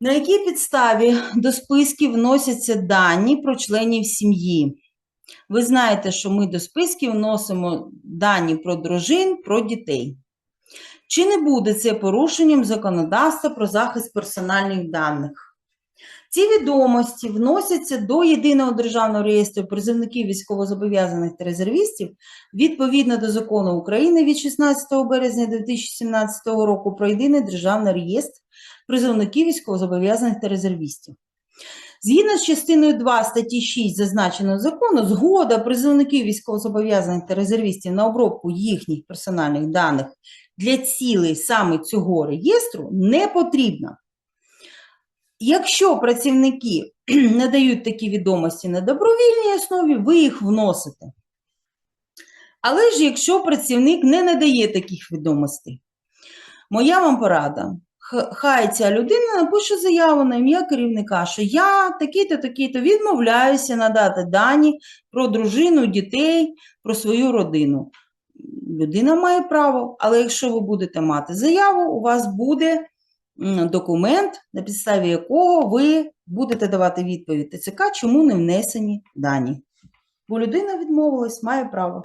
На якій підставі до списків вносяться дані про членів сім'ї? Ви знаєте, що ми до списків вносимо дані про дружин, про дітей. Чи не буде це порушенням законодавства про захист персональних даних? Ці відомості вносяться до Єдиного державного реєстру призовників військовозобов'язаних та резервістів відповідно до закону України від 16 березня 2017 року про Єдиний державний реєстр призовників військовозобов'язаних та резервістів. Згідно з частиною 2 статті 6 зазначеного закону, згода призовників військовозобов'язаних та резервістів на обробку їхніх персональних даних для цілей саме цього реєстру не потрібна. Якщо працівники надають такі відомості на добровільній основі, ви їх вносите. Але ж якщо працівник не надає таких відомостей, моя вам порада. Хай ця людина напише заяву на ім'я керівника, що я такий-то, такий-то відмовляюся надати дані про дружину, дітей, про свою родину. Людина має право, але якщо ви будете мати заяву, у вас буде документ, на підставі якого ви будете давати відповідь ТЦК, чому не внесені дані. Бо людина відмовилась, має право.